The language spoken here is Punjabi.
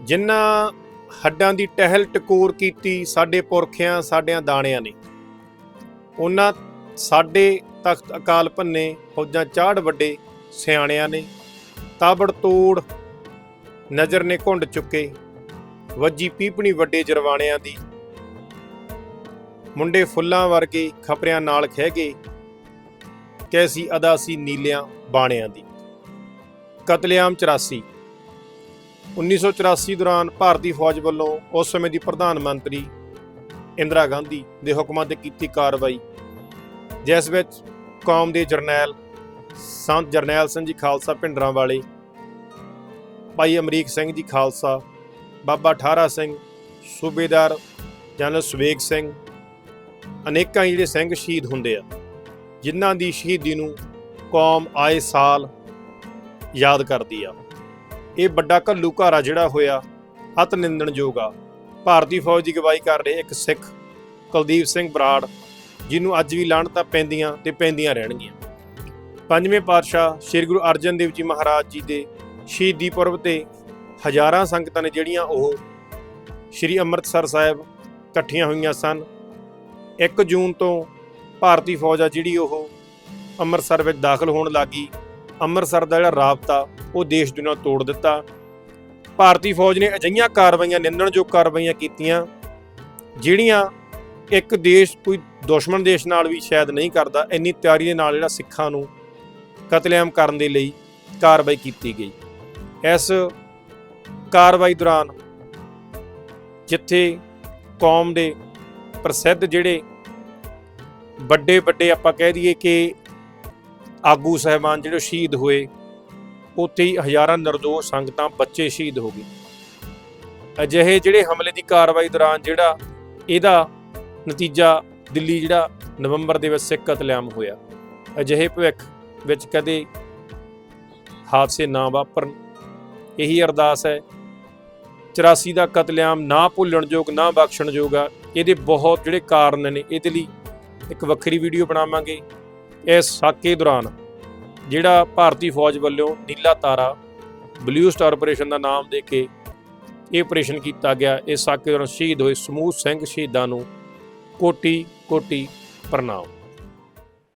ਜਿਨ੍ਹਾਂ ਹੱਡਾਂ ਦੀ ਟਹਿਲ ਟਕੋਰ ਕੀਤੀ ਸਾਡੇ ਪੁਰਖਿਆਂ, ਸਾਡਿਆਂ ਦਾਣਿਆਂ ਨੇ ਉਹਨਾਂ ਸਾਡੇ ਤਖਤ ਅਕਾਲ ਭੰਨੇ ਫੌਜਾਂ ਚਾੜ ਵੱਡੇ ਸਿਆਣਿਆਂ ਨੇ ਤਾਬੜ ਤੋੜ ਨਜ਼ਰ ਨੇ ਘੁੰਡ ਚੁੱਕੇ, ਵੱਜੀ ਪੀਪਣੀ ਵੱਡੇ ਜਰਵਾਣਿਆਂ ਦੀ, ਮੁੰਡੇ ਫੁੱਲਾਂ ਵਰਗੇ ਖਪਰਿਆਂ ਨਾਲ ਖਹਿ ਗਏ, ਕੈਸੀ ਅਦਾਸੀ ਨੀਲਿਆਂ ਬਾਣਿਆਂ ਦੀ, ਕਤਲੇਆਮ 84 1984 ਦੌਰਾਨ ਭਾਰਤੀ ਫੌਜ ਵੱਲੋਂ ਉਸ ਸਮੇਂ ਦੀ ਪ੍ਰਧਾਨ ਮੰਤਰੀ ਇੰਦਰਾ ਗਾਂਧੀ ਦੇ ਹੁਕਮਾਂ ਤੇ ਕੀਤੀ ਕਾਰਵਾਈ, ਜਿਸ ਵਿੱਚ ਕੌਮ ਦੇ ਜਰਨੈਲ ਸੰਤ ਜਰਨੈਲ ਸਿੰਘ ਜੀ ਖਾਲਸਾ ਭਿੰਡਰਾਂ ਵਾਲੇ, ਭਾਈ ਅਮਰੀਕ ਸਿੰਘ ਜੀ ਖਾਲਸਾ, ਬਾਬਾ ਠਾਰਾ ਸਿੰਘ, ਸੂਬੇਦਾਰ ਜਨਰਲ ਸੁਵੇਗ ਸਿੰਘ, ਅਨੇਕਾਂ ਜਿਹੜੇ ਸਿੰਘ ਸ਼ਹੀਦ ਹੁੰਦੇ ਆ, ਜਿਨ੍ਹਾਂ ਦੀ ਸ਼ਹੀਦੀ ਨੂੰ ਕੌਮ ਆਏ ਸਾਲ ਯਾਦ ਕਰਦੀ ਆ। ਇਹ ਵੱਡਾ ਘੱਲੂ ਘਾਰਾ ਜਿਹੜਾ ਹੋਇਆ ਅਤ ਨਿੰਦਣਯੋਗ ਆ। ਭਾਰਤੀ ਫੌਜ ਦੀ ਗਵਾਹੀ ਕਰ ਰਹੇ ਇੱਕ ਸਿੱਖ, ਕੁਲਦੀਪ ਸਿੰਘ ਬਰਾੜ, ਜਿਹਨੂੰ ਅੱਜ ਵੀ ਲਾਹਣਤਾਂ ਪੈਂਦੀਆਂ ਤੇ ਪੈਂਦੀਆਂ ਰਹਿਣਗੀਆਂ। ਪੰਜਵੇਂ ਪਾਤਸ਼ਾਹ ਸ੍ਰੀ ਗੁਰੂ ਅਰਜਨ ਦੇਵ ਜੀ ਮਹਾਰਾਜ ਜੀ ਦੇ ਸ਼ਹੀਦੀ ਪੁਰਬ ਤੇ ਹਜ਼ਾਰਾਂ ਸੰਗਤਾਂ ਨੇ ਜਿਹੜੀਆਂ ਉਹ ਸ੍ਰੀ ਅੰਮ੍ਰਿਤਸਰ ਸਾਹਿਬ ਇਕੱਠੀਆਂ ਹੋਈਆਂ ਸਨ। 1 ਜੂਨ ਤੋਂ ਭਾਰਤੀ ਫੌਜ ਆ ਜਿਹੜੀ ਉਹ ਅੰਮ੍ਰਿਤਸਰ ਵਿੱਚ ਦਾਖਲ ਹੋਣ ਲੱਗੀ। ਅੰਮ੍ਰਿਤਸਰ ਦਾ ਜਿਹੜਾ ਰਾਬਤਾ, ਉਹ ਦੇਸ਼ ਦੁਨੀਆ ਤੋੜ ਦਿੱਤਾ। ਭਾਰਤੀ ਫੌਜ ਨੇ ਅਜਿਹੀਆਂ ਕਾਰਵਾਈਆਂ, ਨਿੰਦਣਯੋਗ ਕਾਰਵਾਈਆਂ ਕੀਤੀਆਂ, ਜਿਹੜੀਆਂ ਇੱਕ ਦੇਸ਼, ਕੋਈ ਦੁਸ਼ਮਣ ਦੇਸ਼ ਨਾਲ ਵੀ ਸ਼ਾਇਦ ਨਹੀਂ ਕਰਦਾ, ਇੰਨੀ ਤਿਆਰੀ ਦੇ ਨਾਲ ਜਿਹੜਾ ਸਿੱਖਾਂ ਨੂੰ ਕਤਲੇਆਮ ਕਰਨ ਦੇ ਲਈ ਕਾਰਵਾਈ ਕੀਤੀ ਗਈ। ਇਸ ਕਾਰਵਾਈ ਦੌਰਾਨ ਜਿੱਥੇ ਕੌਮ ਦੇ ਪ੍ਰਸਿੱਧ ਜਿਹੜੇ ਵੱਡੇ ਵੱਡੇ ਆਪਾਂ ਕਹਿ ਦਈਏ ਕਿ ਆਗੂ ਸਹਿਬਾਨ ਜਿਹੜੇ ਸ਼ਹੀਦ ਹੋਏ, ਉੱਥੇ ਹੀ ਹਜ਼ਾਰਾਂ ਨਿਰਦੋਸ਼ ਸੰਗਤਾਂ ਬੱਚੇ ਸ਼ਹੀਦ ਹੋ ਗਏ। ਅਜਿਹੇ ਜਿਹੜੇ ਹਮਲੇ ਦੀ ਕਾਰਵਾਈ ਦੌਰਾਨ ਜਿਹੜਾ ਇਹਦਾ ਨਤੀਜਾ ਦਿੱਲੀ ਜਿਹੜਾ ਨਵੰਬਰ ਦੇ ਵਿੱਚ ਸਿੱਖ ਕਤਲੇਆਮ ਹੋਇਆ। ਅਜਿਹੇ ਭਵਿੱਖ ਵਿੱਚ ਕਦੇ ਹਾਦਸੇ ਨਾ ਵਾਪਰਨ। ਇਹੀ ਅਰਦਾਸ ਹੈ 84 ਦਾ ਕਤਲੇਆਮ ਨਾ ਭੁੱਲਣਯੋਗ ਨਾ ਬਖਸ਼ਣਯੋਗ ਆ। ਇਹਦੇ ਬਹੁਤ ਜਿਹੜੇ ਕਾਰਨ ਨੇ, ਇਹਦੇ ਲਈ ਇੱਕ ਵੱਖਰੀ ਵੀਡੀਓ ਬਣਾਵਾਂਗੇ ਇਸ ਸਾਕੇ ਦੌਰਾਨ। ਜਿਹੜਾ ਭਾਰਤੀ ਫੌਜ ਵੱਲੋਂ ਨੀਲਾ ਤਾਰਾ ਬਲੂ ਸਟਾਰ ਆਪਰੇਸ਼ਨ ਦਾ ਨਾਮ ਦੇ ਕੇ ਇਹ ਆਪਰੇਸ਼ਨ ਕੀਤਾ ਗਿਆ ਇਸ ਸਾਕੇ ਦੌਰਾਨ ਸ਼ਹੀਦ ਹੋਏ ਸਮੂਹ ਸਿੰਘ ਸ਼ਹੀਦਾਂ ਨੂੰ ਕੋਟੀ ਕੋਟੀ ਪ੍ਰਣਾਮ।